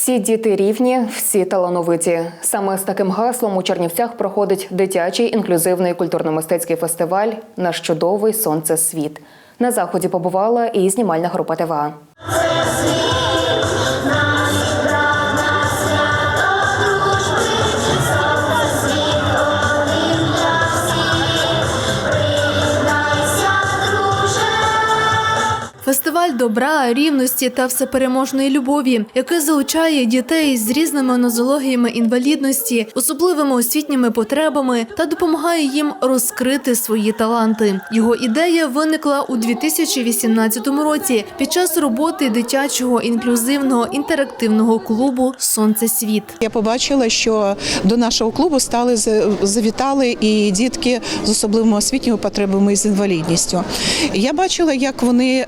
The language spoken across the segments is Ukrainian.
Всі діти рівні, всі талановиті. Саме з таким гаслом у Чернівцях проходить дитячий інклюзивний культурно-мистецький фестиваль Наш чудовий сонце світ. На заході побувала і знімальна група ТВА. Фестиваль добра, рівності та всепереможної любові, який залучає дітей з різними нозологіями інвалідності, особливими освітніми потребами та допомагає їм розкрити свої таланти. Його ідея виникла у 2018 році під час роботи дитячого інклюзивного інтерактивного клубу Сонце світ. Я побачила, що до нашого клубу стали завітали і дітки з особливими освітніми потребами і з інвалідністю. Я бачила, як вони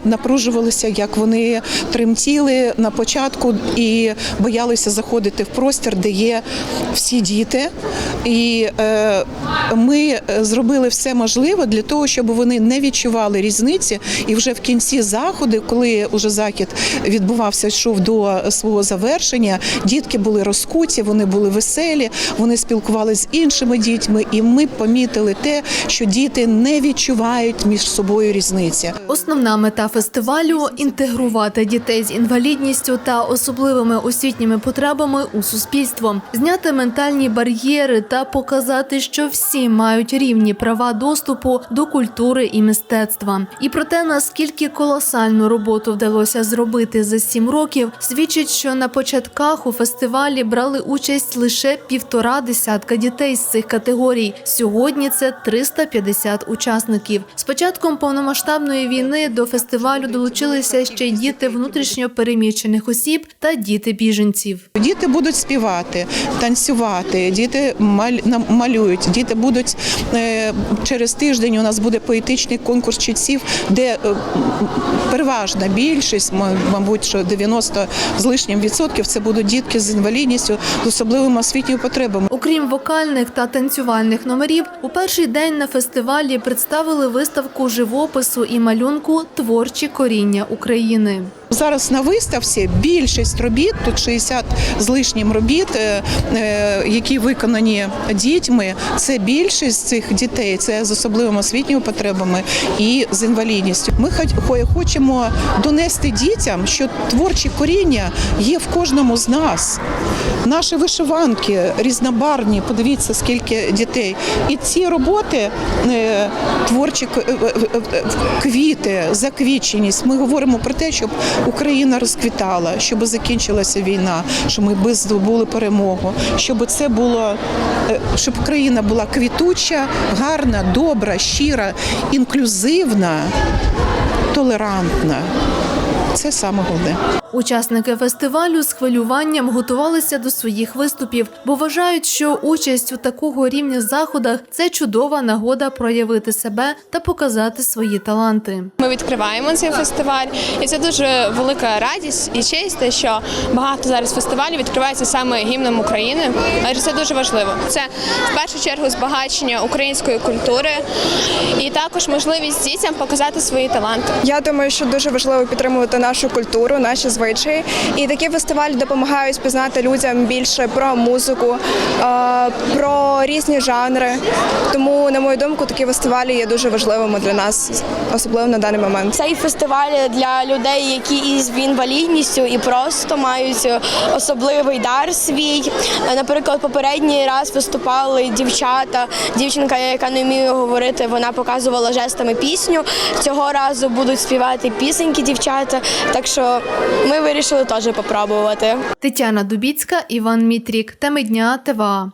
напружувалися, як вони тремтіли на початку і боялися заходити в простір, де є всі діти. І е, ми е, зробили все можливе для того, щоб вони не відчували різниці. І вже в кінці заходу, коли уже захід відбувався, йшов до свого завершення, дітки були розкуті, вони були веселі, вони спілкувалися з іншими дітьми, і ми помітили те, що діти не відчувають між собою різниці. Основна мета фестивалю інтегрувати дітей з інвалідністю та особливими освітніми потребами у суспільство, зняти ментальні бар'єри та показати, що всі мають рівні права доступу до культури і мистецтва. І про те, наскільки колосальну роботу вдалося зробити за сім років, свідчить, що на початках у фестивалі брали участь лише півтора десятка дітей з цих категорій. Сьогодні це 350 учасників. З початком повномасштабної війни до фестивалю долучилися ще й діти внутрішньо переміщених осіб та діти біженців. Діти будуть співати, танцювати, діти малюють, діти будуть е, через тиждень. У нас буде поетичний конкурс читців, де е, переважна більшість, мабуть, що 90 з лишнім відсотків це будуть дітки з інвалідністю, з особливими освітніми потребами. Окрім вокальних та танцювальних номерів, у перший день на фестивалі представили виставку живопису і малюнку Творчі коріння України. Зараз на виставці більшість робіт, тут 60 з лишнім робіт, е, е, які виконані дітьми. Це більшість цих дітей, це з особливими освітніми потребами і з інвалідністю. Ми хоч- хочемо донести дітям, що творчі коріння є в кожному з нас. Наші вишиванки різнобарвні, подивіться, скільки дітей. І ці роботи е, творчі квіти, заквіченість. Ми говоримо про те, щоб Україна розквітала, щоб закінчилася війна, щоб ми би здобули перемогу, щоб це було, е, щоб Україна була квітуча, гарна, добра, щира, інклюзивна, толерантна. Це саме головне. Учасники фестивалю з хвилюванням готувалися до своїх виступів, бо вважають, що участь у такого рівня заходах це чудова нагода проявити себе та показати свої таланти. Ми відкриваємо цей фестиваль, і це дуже велика радість і честь, те, що багато зараз фестивалів відкривається саме гімном України. Адже це дуже важливо. Це в першу чергу збагачення української культури і також можливість дітям показати свої таланти. Я думаю, що дуже важливо підтримувати нашу культуру, наші звичаї. І такі фестивалі допомагають пізнати людям більше про музику, е, про різні жанри. Тому, на мою думку, такі фестивалі є дуже важливими для нас, особливо на даний момент. Цей фестиваль для людей, які із інвалідністю і просто мають особливий дар свій. Наприклад, попередній раз виступали дівчата. Дівчинка, яка не вміє говорити, вона показувала жестами пісню. Цього разу будуть співати пісеньки дівчата. Так що ми вирішили теж попробувати. Тетяна Дубіцька, Іван Мітрік. Теми дня ТВА.